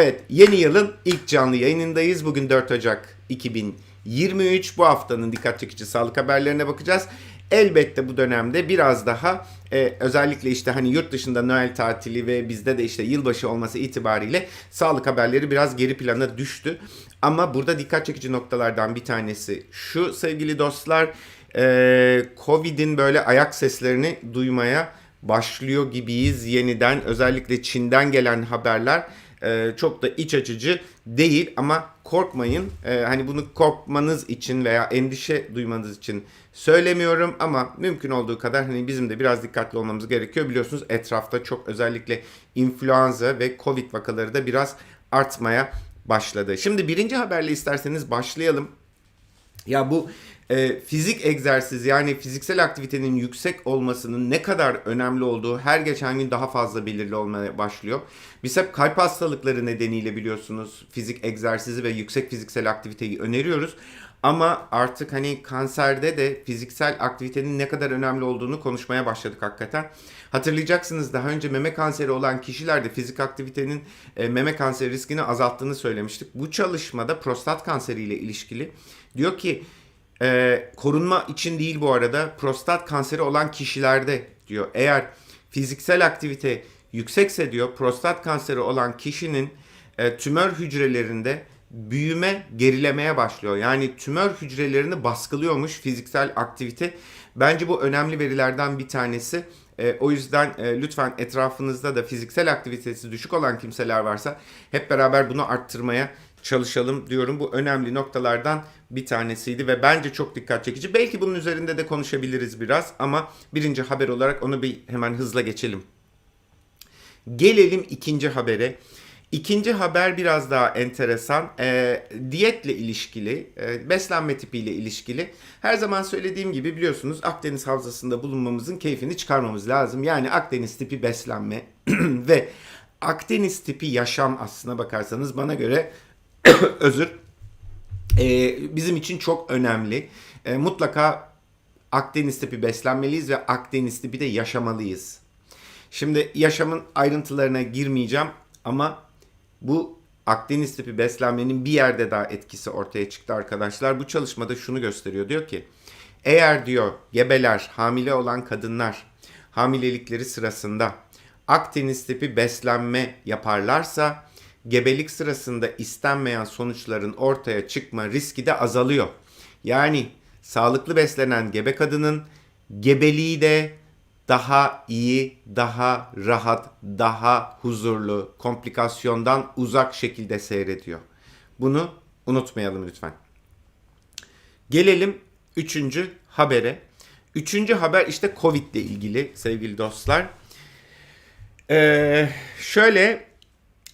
Evet, yeni yılın ilk canlı yayınındayız. Bugün 4 Ocak 2023. Bu haftanın dikkat çekici sağlık haberlerine bakacağız. Elbette bu dönemde biraz daha e, özellikle işte hani yurt dışında Noel tatili ve bizde de işte yılbaşı olması itibariyle sağlık haberleri biraz geri plana düştü. Ama burada dikkat çekici noktalardan bir tanesi şu sevgili dostlar e, Covid'in böyle ayak seslerini duymaya başlıyor gibiyiz yeniden. Özellikle Çin'den gelen haberler e, çok da iç açıcı değil ama korkmayın. E, hani bunu korkmanız için veya endişe duymanız için söylemiyorum ama mümkün olduğu kadar hani bizim de biraz dikkatli olmamız gerekiyor. Biliyorsunuz etrafta çok özellikle influenza ve covid vakaları da biraz artmaya başladı. Şimdi birinci haberle isterseniz başlayalım. Ya bu e, fizik egzersiz yani fiziksel aktivitenin yüksek olmasının ne kadar önemli olduğu her geçen gün daha fazla belirli olmaya başlıyor. Biz hep kalp hastalıkları nedeniyle biliyorsunuz fizik egzersizi ve yüksek fiziksel aktiviteyi öneriyoruz. Ama artık hani kanserde de fiziksel aktivitenin ne kadar önemli olduğunu konuşmaya başladık hakikaten. Hatırlayacaksınız daha önce meme kanseri olan kişilerde fizik aktivitenin e, meme kanseri riskini azalttığını söylemiştik. Bu çalışmada prostat kanseriyle ilişkili diyor ki e, korunma için değil bu arada prostat kanseri olan kişilerde diyor. Eğer fiziksel aktivite yüksekse diyor prostat kanseri olan kişinin e, tümör hücrelerinde büyüme gerilemeye başlıyor. Yani tümör hücrelerini baskılıyormuş fiziksel aktivite. Bence bu önemli verilerden bir tanesi. E, o yüzden e, lütfen etrafınızda da fiziksel aktivitesi düşük olan kimseler varsa hep beraber bunu arttırmaya çalışalım diyorum. Bu önemli noktalardan bir tanesiydi ve bence çok dikkat çekici. Belki bunun üzerinde de konuşabiliriz biraz ama birinci haber olarak onu bir hemen hızla geçelim. Gelelim ikinci habere. İkinci haber biraz daha enteresan. E, diyetle ilişkili, e, beslenme tipiyle ilişkili. Her zaman söylediğim gibi biliyorsunuz Akdeniz Havzası'nda bulunmamızın keyfini çıkarmamız lazım. Yani Akdeniz tipi beslenme ve Akdeniz tipi yaşam aslına bakarsanız bana göre özür e, bizim için çok önemli. E, mutlaka Akdeniz tipi beslenmeliyiz ve Akdeniz tipi de yaşamalıyız. Şimdi yaşamın ayrıntılarına girmeyeceğim ama bu Akdeniz tipi beslenmenin bir yerde daha etkisi ortaya çıktı arkadaşlar. Bu çalışmada şunu gösteriyor. Diyor ki eğer diyor gebeler, hamile olan kadınlar hamilelikleri sırasında Akdeniz tipi beslenme yaparlarsa gebelik sırasında istenmeyen sonuçların ortaya çıkma riski de azalıyor. Yani sağlıklı beslenen gebe kadının gebeliği de daha iyi, daha rahat, daha huzurlu, komplikasyondan uzak şekilde seyrediyor. Bunu unutmayalım lütfen. Gelelim üçüncü habere. Üçüncü haber işte Covid ile ilgili sevgili dostlar. Ee, şöyle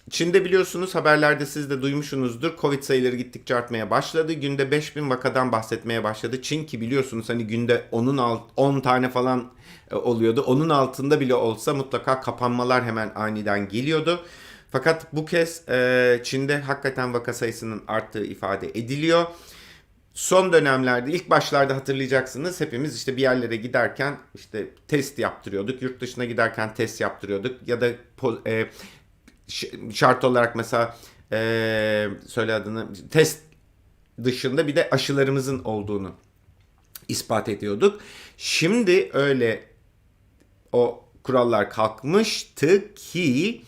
Çin'de biliyorsunuz haberlerde siz de duymuşsunuzdur. Covid sayıları gittikçe artmaya başladı. Günde 5000 vakadan bahsetmeye başladı. Çin ki biliyorsunuz hani günde 10'un alt 10 tane falan e, oluyordu. Onun altında bile olsa mutlaka kapanmalar hemen aniden geliyordu. Fakat bu kez e, Çin'de hakikaten vaka sayısının arttığı ifade ediliyor. Son dönemlerde ilk başlarda hatırlayacaksınız hepimiz işte bir yerlere giderken işte test yaptırıyorduk. Yurt dışına giderken test yaptırıyorduk ya da e, şart olarak mesela e, söyle adını test dışında bir de aşılarımızın olduğunu ispat ediyorduk. Şimdi öyle o kurallar kalkmıştı ki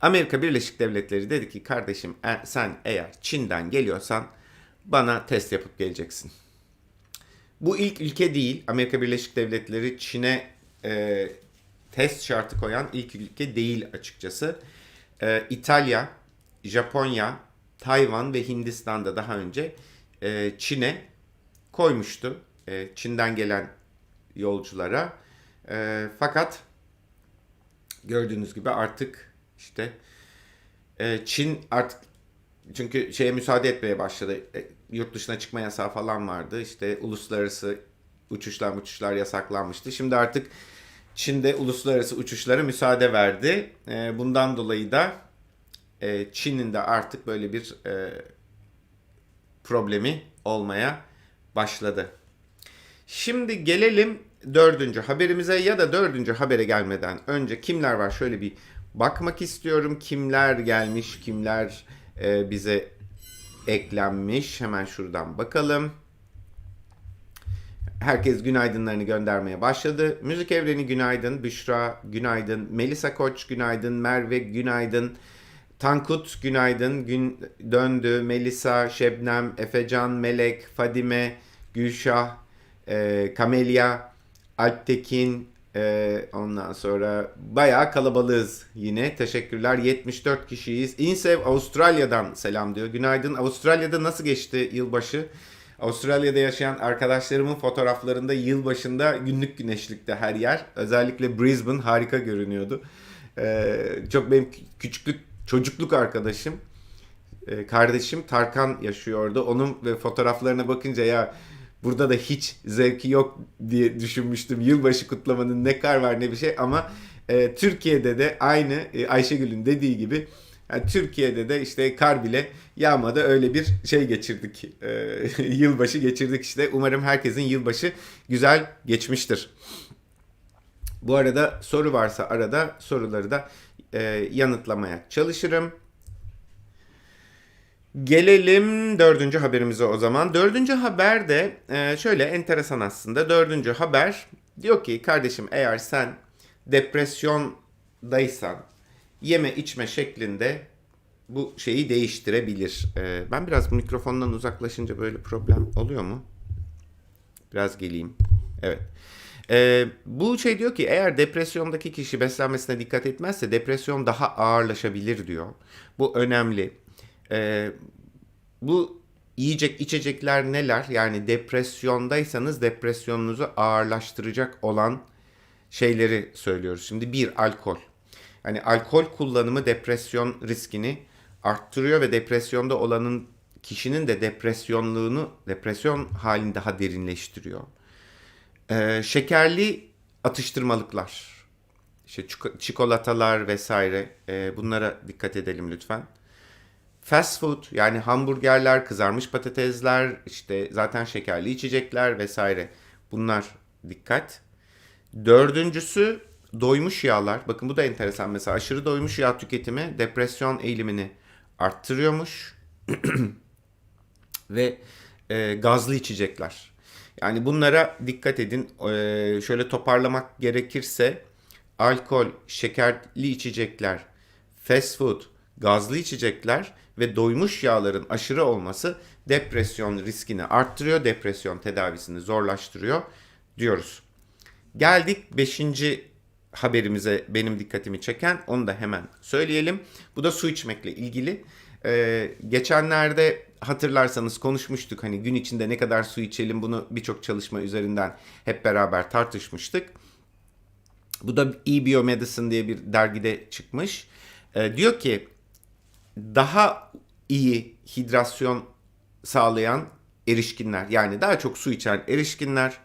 Amerika Birleşik Devletleri dedi ki kardeşim e, sen eğer Çin'den geliyorsan bana test yapıp geleceksin. Bu ilk ülke değil. Amerika Birleşik Devletleri Çin'e e, test şartı koyan ilk ülke değil açıkçası. E, İtalya, Japonya, Tayvan ve Hindistan'da daha önce e, Çin'e koymuştu. E, Çin'den gelen yolculara. E, fakat gördüğünüz gibi artık işte e, Çin artık çünkü şeye müsaade etmeye başladı. E, yurt dışına çıkma yasağı falan vardı. İşte uluslararası uçuşlar uçuşlar yasaklanmıştı. Şimdi artık Çin'de uluslararası uçuşlara müsaade verdi. E, bundan dolayı da e, Çin'in de artık böyle bir e, problemi olmaya başladı. Şimdi gelelim dördüncü haberimize ya da dördüncü habere gelmeden önce kimler var şöyle bir bakmak istiyorum. Kimler gelmiş, kimler bize eklenmiş. Hemen şuradan bakalım. Herkes günaydınlarını göndermeye başladı. Müzik Evreni günaydın, Büşra günaydın, Melisa Koç günaydın, Merve günaydın, Tankut günaydın, gün döndü, Melisa, Şebnem, Efecan, Melek, Fadime, Gülşah, e, Kamelya, Alptekin, e, ondan sonra bayağı kalabalığız yine. Teşekkürler. 74 kişiyiz. İnsev Avustralya'dan selam diyor. Günaydın. Avustralya'da nasıl geçti yılbaşı? Avustralya'da yaşayan arkadaşlarımın fotoğraflarında yılbaşında günlük güneşlikte her yer. Özellikle Brisbane harika görünüyordu. Ee, çok benim küçüklük çocukluk arkadaşım. Ee, kardeşim Tarkan yaşıyordu. Onun ve fotoğraflarına bakınca ya burada da hiç zevki yok diye düşünmüştüm. Yılbaşı kutlamanın ne kar var ne bir şey ama e, Türkiye'de de aynı e, Ayşegül'ün dediği gibi yani Türkiye'de de işte kar bile yağmadı öyle bir şey geçirdik. Ee, yılbaşı geçirdik işte. Umarım herkesin yılbaşı güzel geçmiştir. Bu arada soru varsa arada soruları da e, yanıtlamaya çalışırım. Gelelim dördüncü haberimize o zaman. Dördüncü haber de e, şöyle enteresan aslında. Dördüncü haber diyor ki kardeşim eğer sen depresyondaysan yeme içme şeklinde bu şeyi değiştirebilir. Ee, ben biraz mikrofondan uzaklaşınca böyle problem oluyor mu? Biraz geleyim. Evet. Ee, bu şey diyor ki eğer depresyondaki kişi beslenmesine dikkat etmezse depresyon daha ağırlaşabilir diyor. Bu önemli. Ee, bu yiyecek içecekler neler? Yani depresyondaysanız depresyonunuzu ağırlaştıracak olan şeyleri söylüyoruz. Şimdi bir alkol. Yani alkol kullanımı depresyon riskini arttırıyor ve depresyonda olanın kişinin de depresyonluğunu depresyon halini daha derinleştiriyor. Ee, şekerli atıştırmalıklar, işte çikolatalar vesaire e, bunlara dikkat edelim lütfen. Fast food yani hamburgerler, kızarmış patatesler, işte zaten şekerli içecekler vesaire bunlar dikkat. Dördüncüsü doymuş yağlar. Bakın bu da enteresan mesela aşırı doymuş yağ tüketimi depresyon eğilimini arttırıyormuş. Ve e, gazlı içecekler. Yani bunlara dikkat edin. E, şöyle toparlamak gerekirse alkol, şekerli içecekler, fast food, gazlı içecekler ve doymuş yağların aşırı olması depresyon riskini arttırıyor, depresyon tedavisini zorlaştırıyor diyoruz. Geldik 5 haberimize benim dikkatimi çeken onu da hemen söyleyelim. Bu da su içmekle ilgili. Ee, geçenlerde hatırlarsanız konuşmuştuk hani gün içinde ne kadar su içelim bunu birçok çalışma üzerinden hep beraber tartışmıştık. Bu da e-Biomedicine diye bir dergide çıkmış. Ee, diyor ki daha iyi hidrasyon sağlayan erişkinler yani daha çok su içen erişkinler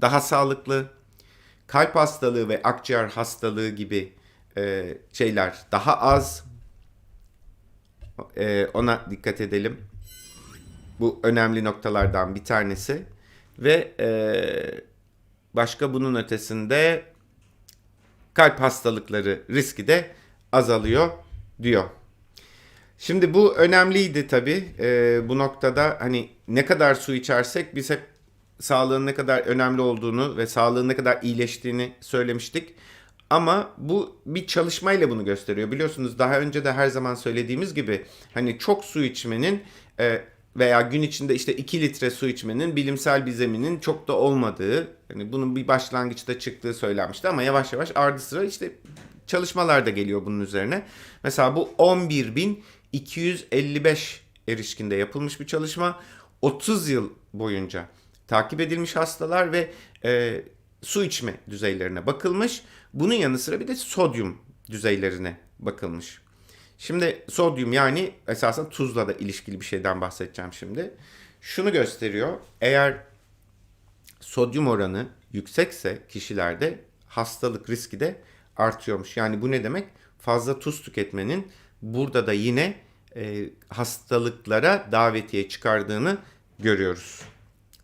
daha sağlıklı, kalp hastalığı ve akciğer hastalığı gibi e, şeyler daha az. E, ona dikkat edelim. Bu önemli noktalardan bir tanesi. Ve e, başka bunun ötesinde kalp hastalıkları riski de azalıyor diyor. Şimdi bu önemliydi tabii. E, bu noktada hani ne kadar su içersek biz hep sağlığın ne kadar önemli olduğunu ve sağlığın ne kadar iyileştiğini söylemiştik. Ama bu bir çalışmayla bunu gösteriyor. Biliyorsunuz daha önce de her zaman söylediğimiz gibi hani çok su içmenin e, veya gün içinde işte 2 litre su içmenin bilimsel bir zeminin çok da olmadığı, hani bunun bir başlangıçta çıktığı söylenmişti ama yavaş yavaş ardı sıra işte çalışmalar da geliyor bunun üzerine. Mesela bu 11.255 erişkinde yapılmış bir çalışma. 30 yıl boyunca takip edilmiş hastalar ve e, su içme düzeylerine bakılmış. Bunun yanı sıra bir de sodyum düzeylerine bakılmış. Şimdi sodyum yani esasen tuzla da ilişkili bir şeyden bahsedeceğim şimdi. Şunu gösteriyor. Eğer sodyum oranı yüksekse kişilerde hastalık riski de artıyormuş. Yani bu ne demek? Fazla tuz tüketmenin burada da yine e, hastalıklara davetiye çıkardığını görüyoruz.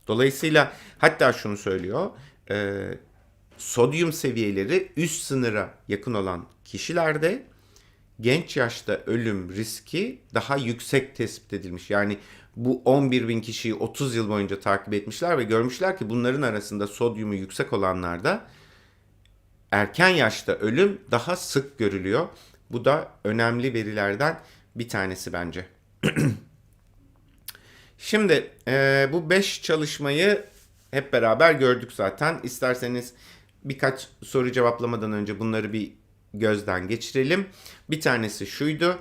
Dolayısıyla hatta şunu söylüyor. E, sodyum seviyeleri üst sınıra yakın olan kişilerde genç yaşta ölüm riski daha yüksek tespit edilmiş. Yani bu 11 bin kişiyi 30 yıl boyunca takip etmişler ve görmüşler ki bunların arasında sodyumu yüksek olanlarda erken yaşta ölüm daha sık görülüyor. Bu da önemli verilerden bir tanesi bence. Şimdi e, bu 5 çalışmayı hep beraber gördük zaten. İsterseniz birkaç soru cevaplamadan önce bunları bir gözden geçirelim. Bir tanesi şuydu.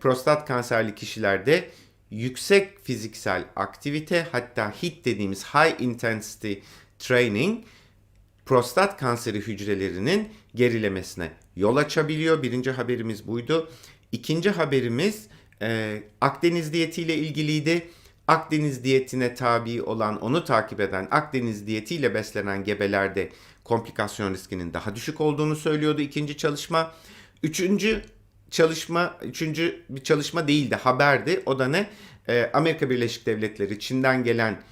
Prostat kanserli kişilerde yüksek fiziksel aktivite hatta HIT dediğimiz High Intensity Training prostat kanseri hücrelerinin gerilemesine yol açabiliyor. Birinci haberimiz buydu. İkinci haberimiz e, Akdeniz diyetiyle ilgiliydi. Akdeniz diyetine tabi olan, onu takip eden Akdeniz diyetiyle beslenen gebelerde komplikasyon riskinin daha düşük olduğunu söylüyordu ikinci çalışma. Üçüncü çalışma, üçüncü bir çalışma değildi, haberdi. O da ne? Ee, Amerika Birleşik Devletleri Çin'den gelen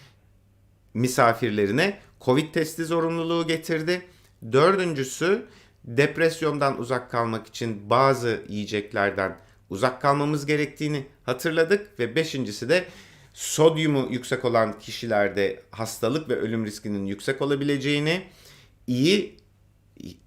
misafirlerine Covid testi zorunluluğu getirdi. Dördüncüsü depresyondan uzak kalmak için bazı yiyeceklerden uzak kalmamız gerektiğini hatırladık ve beşincisi de sodyumu yüksek olan kişilerde hastalık ve ölüm riskinin yüksek olabileceğini, iyi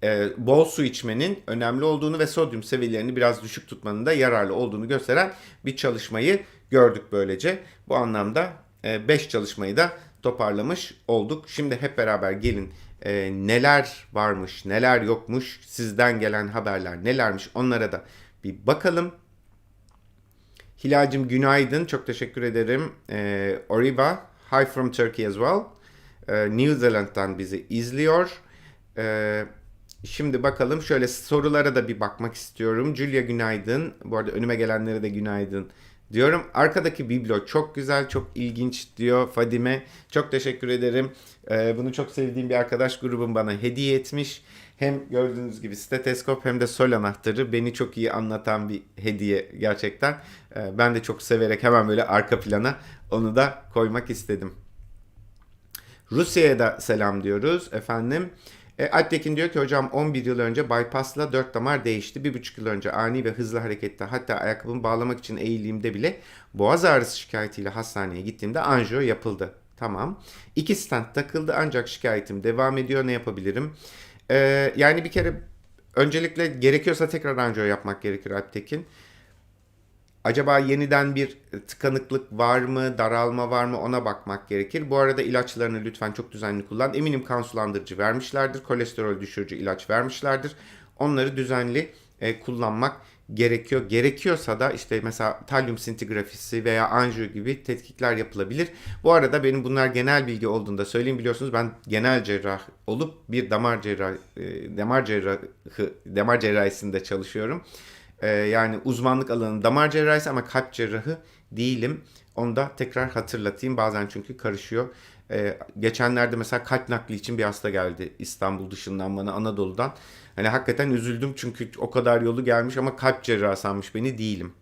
e, bol su içmenin önemli olduğunu ve sodyum seviyelerini biraz düşük tutmanın da yararlı olduğunu gösteren bir çalışmayı gördük böylece. Bu anlamda 5 çalışmayı da toparlamış olduk. Şimdi hep beraber gelin e, neler varmış, neler yokmuş, sizden gelen haberler nelermiş onlara da bir bakalım. Hilal'cim günaydın. Çok teşekkür ederim. Ee, Oriva, hi from Turkey as well. Ee, New Zealand'dan bizi izliyor. Ee, şimdi bakalım şöyle sorulara da bir bakmak istiyorum. Julia günaydın. Bu arada önüme gelenlere de günaydın diyorum. Arkadaki biblo çok güzel, çok ilginç diyor Fadime. Çok teşekkür ederim. Ee, bunu çok sevdiğim bir arkadaş grubum bana hediye etmiş. Hem gördüğünüz gibi steteskop hem de sol anahtarı beni çok iyi anlatan bir hediye gerçekten. Ee, ben de çok severek hemen böyle arka plana onu da koymak istedim. Rusya'ya da selam diyoruz efendim. E, Alptekin diyor ki hocam 11 yıl önce bypassla 4 damar değişti. 1,5 yıl önce ani ve hızlı harekette hatta ayakkabımı bağlamak için eğildiğimde bile boğaz ağrısı şikayetiyle hastaneye gittiğimde anjiyo yapıldı. Tamam. İki stent takıldı ancak şikayetim devam ediyor. Ne yapabilirim? Ee, yani bir kere öncelikle gerekiyorsa tekrar anjiyo yapmak gerekir Alptekin. Acaba yeniden bir tıkanıklık var mı, daralma var mı ona bakmak gerekir. Bu arada ilaçlarını lütfen çok düzenli kullan. Eminim kan sulandırıcı vermişlerdir, kolesterol düşürücü ilaç vermişlerdir. Onları düzenli e, kullanmak gerekiyor. Gerekiyorsa da işte mesela talyum sintigrafisi veya anjiyo gibi tetkikler yapılabilir. Bu arada benim bunlar genel bilgi olduğunda söyleyeyim biliyorsunuz ben genel cerrah olup bir damar cerrah e, damar cerrahı damar cerrahisinde çalışıyorum. E, yani uzmanlık alanı damar cerrahisi ama kalp cerrahı değilim. Onu da tekrar hatırlatayım. Bazen çünkü karışıyor. Ee, geçenlerde mesela kalp nakli için bir hasta geldi İstanbul dışından bana Anadolu'dan. Hani hakikaten üzüldüm çünkü o kadar yolu gelmiş ama kalp cerrahı sanmış beni değilim.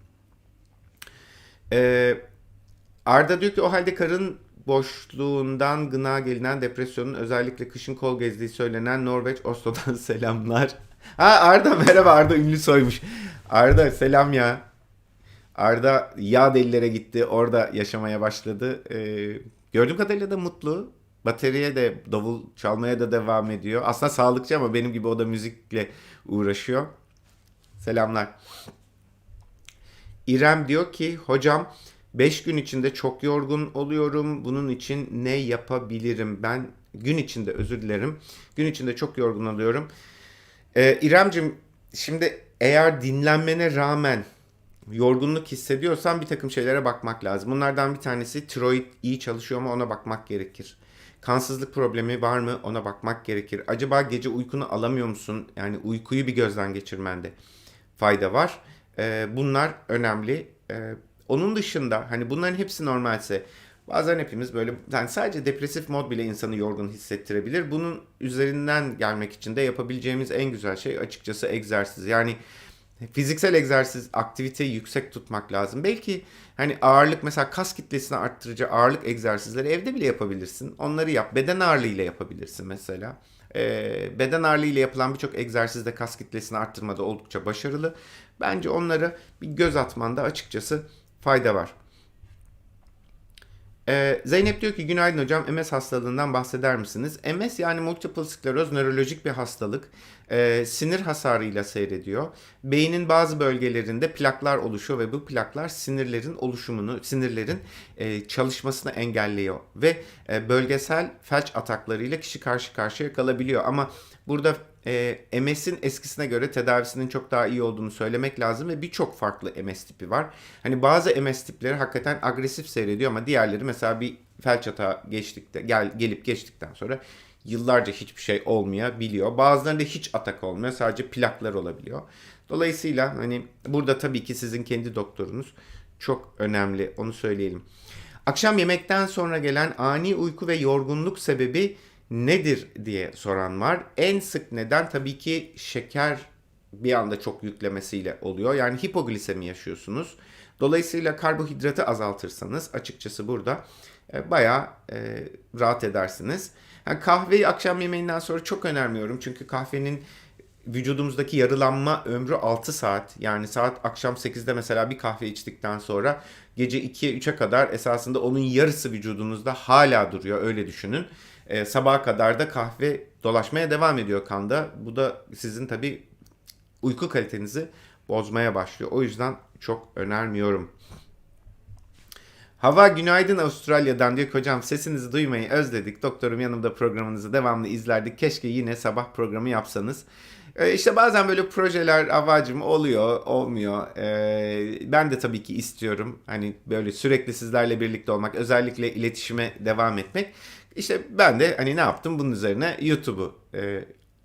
Ee, Arda diyor ki o halde karın boşluğundan gına gelinen depresyonun özellikle kışın kol gezdiği söylenen Norveç Oslo'dan selamlar. Ha Arda merhaba Arda ünlü soymuş. Arda selam ya. Arda yağ delilere gitti. Orada yaşamaya başladı. Ee, gördüğüm kadarıyla da mutlu. Bateriye de davul çalmaya da devam ediyor. Aslında sağlıkçı ama benim gibi o da müzikle uğraşıyor. Selamlar. İrem diyor ki hocam 5 gün içinde çok yorgun oluyorum. Bunun için ne yapabilirim? Ben gün içinde özür dilerim. Gün içinde çok yorgun oluyorum. Ee, İremcim şimdi eğer dinlenmene rağmen yorgunluk hissediyorsan bir takım şeylere bakmak lazım. Bunlardan bir tanesi tiroid iyi çalışıyor mu ona bakmak gerekir. Kansızlık problemi var mı ona bakmak gerekir. Acaba gece uykunu alamıyor musun? Yani uykuyu bir gözden geçirmende fayda var. Ee, bunlar önemli. Ee, onun dışında hani bunların hepsi normalse bazen hepimiz böyle yani sadece depresif mod bile insanı yorgun hissettirebilir. Bunun üzerinden gelmek için de yapabileceğimiz en güzel şey açıkçası egzersiz. Yani fiziksel egzersiz aktiviteyi yüksek tutmak lazım. Belki hani ağırlık mesela kas kitlesini arttırıcı ağırlık egzersizleri evde bile yapabilirsin. Onları yap. Beden ağırlığı ile yapabilirsin mesela. Ee, beden ağırlığı ile yapılan birçok egzersizde kas kitlesini arttırmada oldukça başarılı. Bence onlara bir göz atmanda açıkçası fayda var. Ee, Zeynep diyor ki günaydın hocam MS hastalığından bahseder misiniz? MS yani multiple skleroz nörolojik bir hastalık. Ee, sinir hasarıyla seyrediyor. Beynin bazı bölgelerinde plaklar oluşuyor ve bu plaklar sinirlerin oluşumunu, sinirlerin e, çalışmasını engelliyor. Ve e, bölgesel felç ataklarıyla kişi karşı karşıya kalabiliyor. Ama burada e, MS'in eskisine göre tedavisinin çok daha iyi olduğunu söylemek lazım ve birçok farklı MS tipi var. Hani bazı MS tipleri hakikaten agresif seyrediyor ama diğerleri mesela bir felç atağı geçtikte gel gelip geçtikten sonra yıllarca hiçbir şey olmayabiliyor. Bazılarında hiç atak olmuyor. Sadece plaklar olabiliyor. Dolayısıyla hani burada tabii ki sizin kendi doktorunuz çok önemli. Onu söyleyelim. Akşam yemekten sonra gelen ani uyku ve yorgunluk sebebi nedir diye soran var. En sık neden tabii ki şeker bir anda çok yüklemesiyle oluyor. Yani hipoglisemi yaşıyorsunuz. Dolayısıyla karbonhidratı azaltırsanız açıkçası burada e, bayağı e, rahat edersiniz. Yani kahveyi akşam yemeğinden sonra çok önermiyorum. Çünkü kahvenin vücudumuzdaki yarılanma ömrü 6 saat. Yani saat akşam 8'de mesela bir kahve içtikten sonra gece 2'ye 3'e kadar esasında onun yarısı vücudunuzda hala duruyor. Öyle düşünün. E, sabaha kadar da kahve dolaşmaya devam ediyor kanda. Bu da sizin tabii uyku kalitenizi bozmaya başlıyor. O yüzden çok önermiyorum. Hava günaydın Avustralya'dan diyor ki hocam sesinizi duymayı özledik. Doktorum yanımda programınızı devamlı izlerdik. Keşke yine sabah programı yapsanız. Ee, işte bazen böyle projeler avacım oluyor, olmuyor. Ee, ben de tabii ki istiyorum. Hani böyle sürekli sizlerle birlikte olmak, özellikle iletişime devam etmek. İşte ben de hani ne yaptım bunun üzerine YouTube'u e,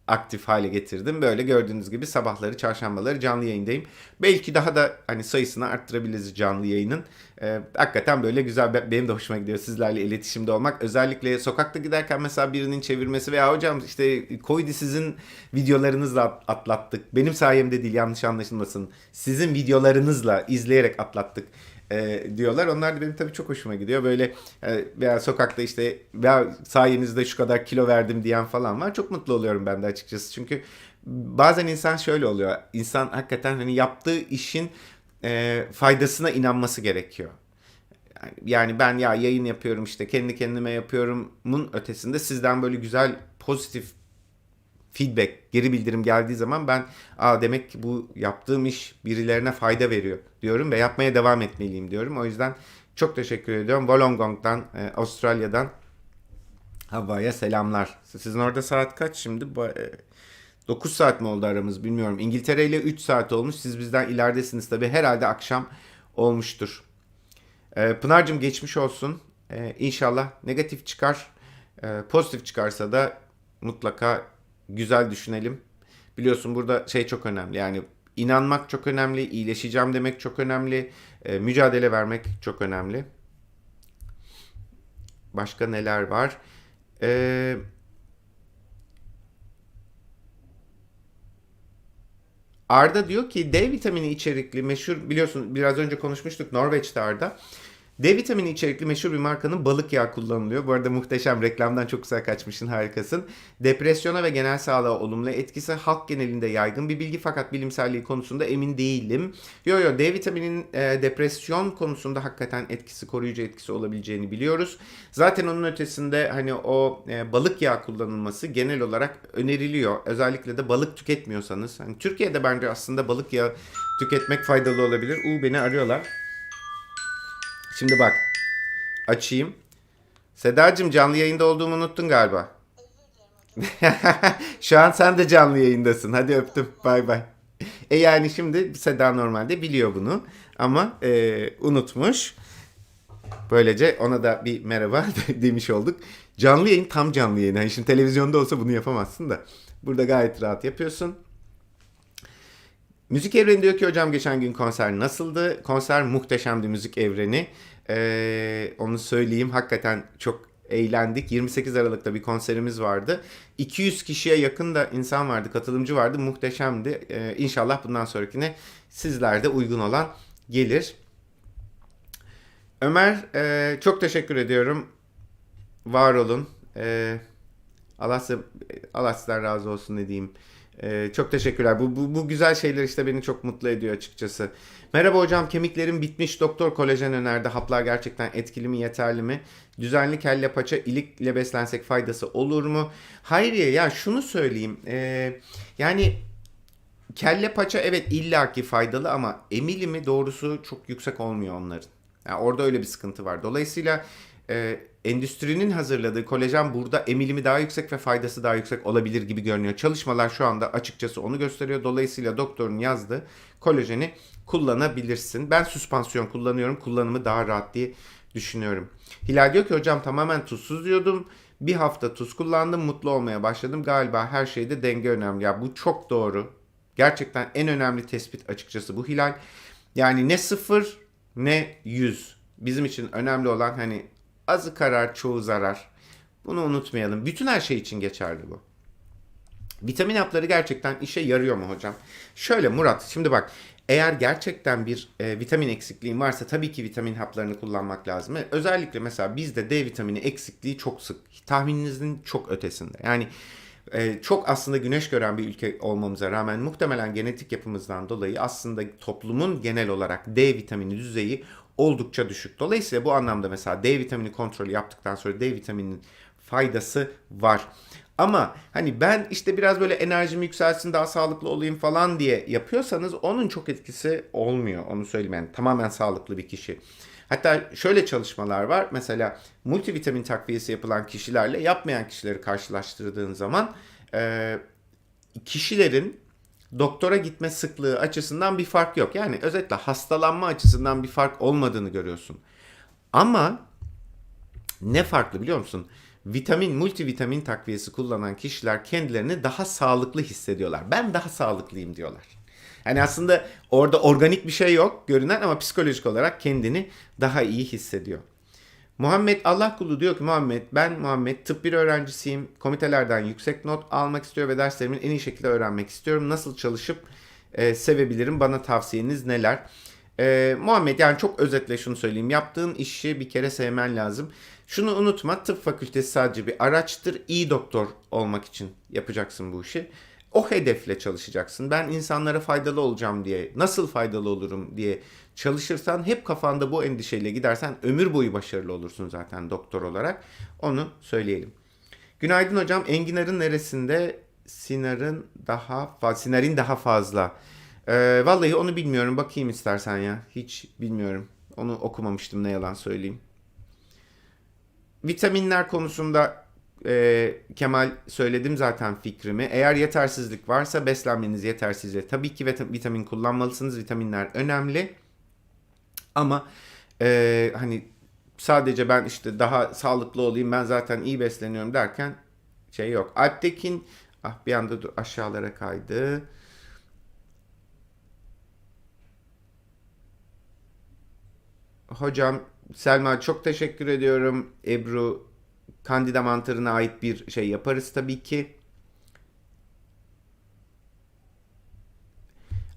aktif hale getirdim. Böyle gördüğünüz gibi sabahları, çarşambaları canlı yayındayım. Belki daha da hani sayısını arttırabiliriz canlı yayının. Ee, hakikaten böyle güzel, benim de hoşuma gidiyor sizlerle iletişimde olmak. Özellikle sokakta giderken mesela birinin çevirmesi veya hocam işte Koydi sizin videolarınızla atlattık. Benim sayemde değil yanlış anlaşılmasın. Sizin videolarınızla izleyerek atlattık e, diyorlar. Onlar da benim tabii çok hoşuma gidiyor. Böyle e, veya sokakta işte veya sayenizde şu kadar kilo verdim diyen falan var. Çok mutlu oluyorum ben de açıkçası. Çünkü bazen insan şöyle oluyor. İnsan hakikaten hani yaptığı işin e, faydasına inanması gerekiyor. Yani ben ya yayın yapıyorum işte kendi kendime yapıyorumun ötesinde sizden böyle güzel pozitif feedback, geri bildirim geldiği zaman ben Aa, demek ki bu yaptığım iş birilerine fayda veriyor diyorum ve yapmaya devam etmeliyim diyorum. O yüzden çok teşekkür ediyorum. Wollongong'dan, e, Avustralya'dan Havaya selamlar. Sizin orada saat kaç şimdi? 9 e, saat mi oldu aramız bilmiyorum. İngiltere ile 3 saat olmuş. Siz bizden ileridesiniz tabi. Herhalde akşam olmuştur. E, Pınar'cığım geçmiş olsun. E, inşallah negatif çıkar. Pozitif çıkarsa da mutlaka güzel düşünelim. Biliyorsun burada şey çok önemli. Yani inanmak çok önemli, iyileşeceğim demek çok önemli, e, mücadele vermek çok önemli. Başka neler var? Eee Arda diyor ki D vitamini içerikli meşhur biliyorsun biraz önce konuşmuştuk Norveç'te Arda. D vitamini içerikli meşhur bir markanın balık yağı kullanılıyor. Bu arada muhteşem reklamdan çok güzel kaçmışsın harikasın. Depresyona ve genel sağlığa olumlu etkisi halk genelinde yaygın bir bilgi fakat bilimselliği konusunda emin değilim. Yo yo D vitaminin e, depresyon konusunda hakikaten etkisi koruyucu etkisi olabileceğini biliyoruz. Zaten onun ötesinde hani o e, balık yağı kullanılması genel olarak öneriliyor. Özellikle de balık tüketmiyorsanız. Hani Türkiye'de bence aslında balık yağı tüketmek faydalı olabilir. U beni arıyorlar. Şimdi bak. Açayım. Sedacığım canlı yayında olduğumu unuttun galiba. Şu an sen de canlı yayındasın. Hadi öptüm. Bay bay. E yani şimdi Seda normalde biliyor bunu. Ama e, unutmuş. Böylece ona da bir merhaba demiş olduk. Canlı yayın tam canlı yayın. Yani şimdi televizyonda olsa bunu yapamazsın da. Burada gayet rahat yapıyorsun. Müzik Evreni diyor ki hocam geçen gün konser nasıldı? Konser muhteşemdi müzik evreni. Ee, onu söyleyeyim. Hakikaten çok eğlendik. 28 Aralık'ta bir konserimiz vardı. 200 kişiye yakın da insan vardı, katılımcı vardı. Muhteşemdi. Ee, inşallah bundan sonrakine sizlerde uygun olan gelir. Ömer e, çok teşekkür ediyorum. Var olun. E, Allah, size, Allah sizden razı olsun ne diyeyim. Ee, çok teşekkürler. Bu, bu, bu güzel şeyler işte beni çok mutlu ediyor açıkçası. Merhaba hocam kemiklerim bitmiş. Doktor kolajen önerdi. Haplar gerçekten etkili mi yeterli mi? Düzenli kelle paça ilikle beslensek faydası olur mu? Hayriye ya şunu söyleyeyim. Ee, yani kelle paça evet illaki faydalı ama emilimi doğrusu çok yüksek olmuyor onların. Yani orada öyle bir sıkıntı var. Dolayısıyla e, endüstrinin hazırladığı kolajen burada emilimi daha yüksek ve faydası daha yüksek olabilir gibi görünüyor. Çalışmalar şu anda açıkçası onu gösteriyor. Dolayısıyla doktorun yazdığı kolajeni kullanabilirsin. Ben süspansiyon kullanıyorum. Kullanımı daha rahat diye düşünüyorum. Hilal diyor ki hocam tamamen tuzsuz diyordum. Bir hafta tuz kullandım mutlu olmaya başladım. Galiba her şeyde denge önemli. Ya bu çok doğru. Gerçekten en önemli tespit açıkçası bu Hilal. Yani ne sıfır ne yüz. Bizim için önemli olan hani azı karar çoğu zarar. Bunu unutmayalım. Bütün her şey için geçerli bu. Vitamin hapları gerçekten işe yarıyor mu hocam? Şöyle Murat şimdi bak eğer gerçekten bir e, vitamin eksikliğin varsa tabii ki vitamin haplarını kullanmak lazım. E, Özellikle mesela bizde D vitamini eksikliği çok sık. Tahmininizin çok ötesinde. Yani e, çok aslında güneş gören bir ülke olmamıza rağmen muhtemelen genetik yapımızdan dolayı aslında toplumun genel olarak D vitamini düzeyi oldukça düşük. Dolayısıyla bu anlamda mesela D vitamini kontrolü yaptıktan sonra D vitamininin faydası var. Ama hani ben işte biraz böyle enerjim yükselsin daha sağlıklı olayım falan diye yapıyorsanız onun çok etkisi olmuyor. Onu söyleyeyim yani tamamen sağlıklı bir kişi. Hatta şöyle çalışmalar var. Mesela multivitamin takviyesi yapılan kişilerle yapmayan kişileri karşılaştırdığın zaman kişilerin doktora gitme sıklığı açısından bir fark yok. Yani özetle hastalanma açısından bir fark olmadığını görüyorsun. Ama ne farklı biliyor musun? Vitamin, multivitamin takviyesi kullanan kişiler kendilerini daha sağlıklı hissediyorlar. Ben daha sağlıklıyım diyorlar. Yani aslında orada organik bir şey yok görünen ama psikolojik olarak kendini daha iyi hissediyor. Muhammed Allah kulu diyor ki Muhammed ben Muhammed tıp bir öğrencisiyim. Komitelerden yüksek not almak istiyor ve derslerimin en iyi şekilde öğrenmek istiyorum. Nasıl çalışıp e, sevebilirim? Bana tavsiyeniz neler? E, Muhammed yani çok özetle şunu söyleyeyim. Yaptığın işi bir kere sevmen lazım. Şunu unutma tıp fakültesi sadece bir araçtır. İyi doktor olmak için yapacaksın bu işi. O hedefle çalışacaksın. Ben insanlara faydalı olacağım diye, nasıl faydalı olurum diye çalışırsan hep kafanda bu endişeyle gidersen ömür boyu başarılı olursun zaten doktor olarak. Onu söyleyelim. Günaydın hocam. Enginarın neresinde sinarın daha sinarin daha fazla? Ee, vallahi onu bilmiyorum. Bakayım istersen ya. Hiç bilmiyorum. Onu okumamıştım ne yalan söyleyeyim. Vitaminler konusunda e, Kemal söyledim zaten fikrimi. Eğer yetersizlik varsa beslenmeniz yetersizse tabii ki vit- vitamin kullanmalısınız. Vitaminler önemli. Ama e, hani sadece ben işte daha sağlıklı olayım ben zaten iyi besleniyorum derken şey yok. Alptekin ah bir anda dur, aşağılara kaydı. Hocam Selma çok teşekkür ediyorum. Ebru kandida mantarına ait bir şey yaparız tabii ki.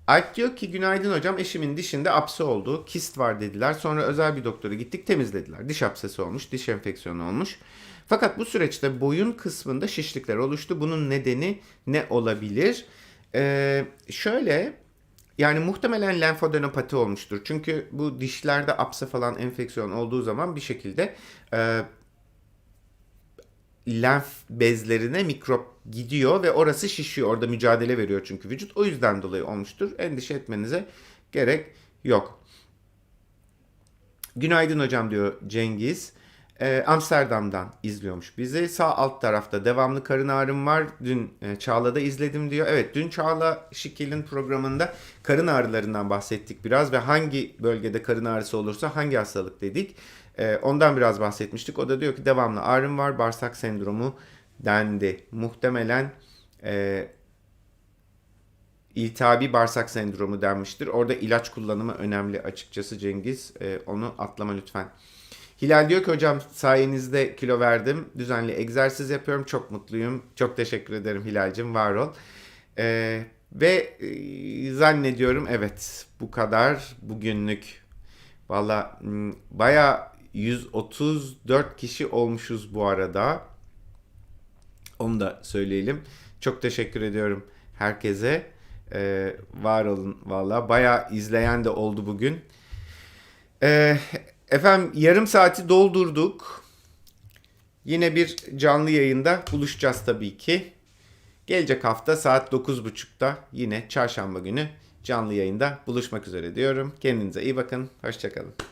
Alp diyor ki günaydın hocam eşimin dişinde apse oldu. Kist var dediler. Sonra özel bir doktora gittik temizlediler. Diş apsesi olmuş, diş enfeksiyonu olmuş. Fakat bu süreçte boyun kısmında şişlikler oluştu. Bunun nedeni ne olabilir? Ee, şöyle yani muhtemelen lenfadenopati olmuştur. Çünkü bu dişlerde apse falan enfeksiyon olduğu zaman bir şekilde e, lenf bezlerine mikrop gidiyor ve orası şişiyor. Orada mücadele veriyor çünkü vücut. O yüzden dolayı olmuştur. Endişe etmenize gerek yok. Günaydın hocam diyor Cengiz. Ee, Amsterdam'dan izliyormuş bizi. Sağ alt tarafta devamlı karın ağrım var. Dün e, Çağla'da izledim diyor. Evet dün Çağla Şikil'in programında karın ağrılarından bahsettik biraz ve hangi bölgede karın ağrısı olursa hangi hastalık dedik. Ee, ondan biraz bahsetmiştik. O da diyor ki devamlı ağrım var bağırsak sendromu dendi. Muhtemelen e, iltihabi bağırsak sendromu denmiştir. Orada ilaç kullanımı önemli açıkçası Cengiz. E, onu atlama lütfen. Hilal diyor ki hocam sayenizde kilo verdim. Düzenli egzersiz yapıyorum. Çok mutluyum. Çok teşekkür ederim Hilal'cim. Var ol. Ee, ve e, zannediyorum evet bu kadar bugünlük. Valla baya 134 kişi olmuşuz bu arada. Onu da söyleyelim. Çok teşekkür ediyorum herkese. Ee, var olun valla. Bayağı izleyen de oldu bugün. Ee, efendim yarım saati doldurduk. Yine bir canlı yayında buluşacağız tabii ki. Gelecek hafta saat 9.30'da yine çarşamba günü canlı yayında buluşmak üzere diyorum. Kendinize iyi bakın. Hoşçakalın.